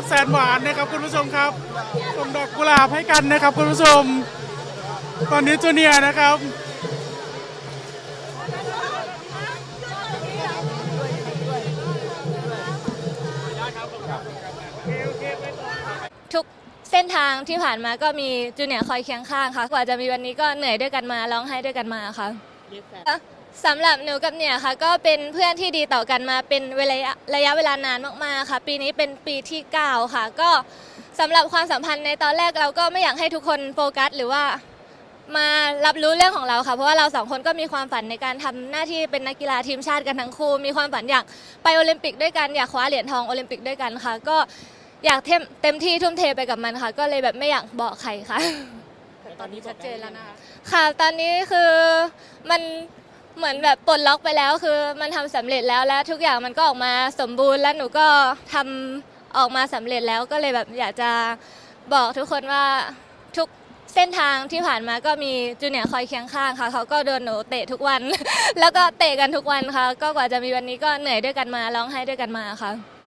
พแสนหวานนะครับคุณผู้ชมครับส่งดอกกุหลาบให้กันนะครับคุณผู้ชม ตอนนี้จูเนียนะครับทุกเส้นทางที่ผ่านมาก็มีจูเนียร์คอยเคียงข้างค่ะ กว่าจะมีวันนี้ก็เหนื่อยด้วยกันมาร้องไห้ด้วยกันมาค่ะ สำหรับหนูกับเนี่ยค่ะก็เป็นเพื่อนที่ดีต่อกันมาเป็นเวลาระยะเวลานานมากๆค่ะ ปีนี้เป็นปีที่ 9 ค่ะ ก็สำหรับความสัมพันธ์ในตอนแรกเราก็ไม่อยากให้ทุกคนโฟกัส หรือว่ามารับรู้เรื่องของเราค่ะ เพราะว่าเราสองคนก็มีความฝันในการทำหน้าที่เป็นนักกีฬาทีมชาติกันทั้งคู่ มีความฝันอยากไปโอลิมปิกด้วยกันอยากคว้าเหรียญทองโอลิมปิกด้วยกันค่ะ ก็อยากเต็มเต็มที่ทุ่มเทไปกับมันค่ะ ก็เลยแบบไม่อยากบอกใครค่ะแต่ตอนนี้ชัดเจนแล้วนะคะค่ะ ตอนนี้คือมัน เหมือนแบบปลดล็อกไปแล้วคือมันทำสำเร็จแล้วและทุกอย่างมันก็ออกมาสมบูรณ์ แล้วหนูก็ทำออกมาสำเร็จแล้วก็เลยแบบอยากจะบอกทุกคนว่าทุกเส้นทางที่ผ่านมาก็มีจูเนียร์คอยเคียงข้างค่ะ เขาก็โดนหนูเตะทุกวัน แล้วก็เตะกันทุกวันค่ะ ก็กว่าจะมีวันนี้ก็เหนื่อยด้วยกันมาร้องไห้ด้วยกันมาค่ะ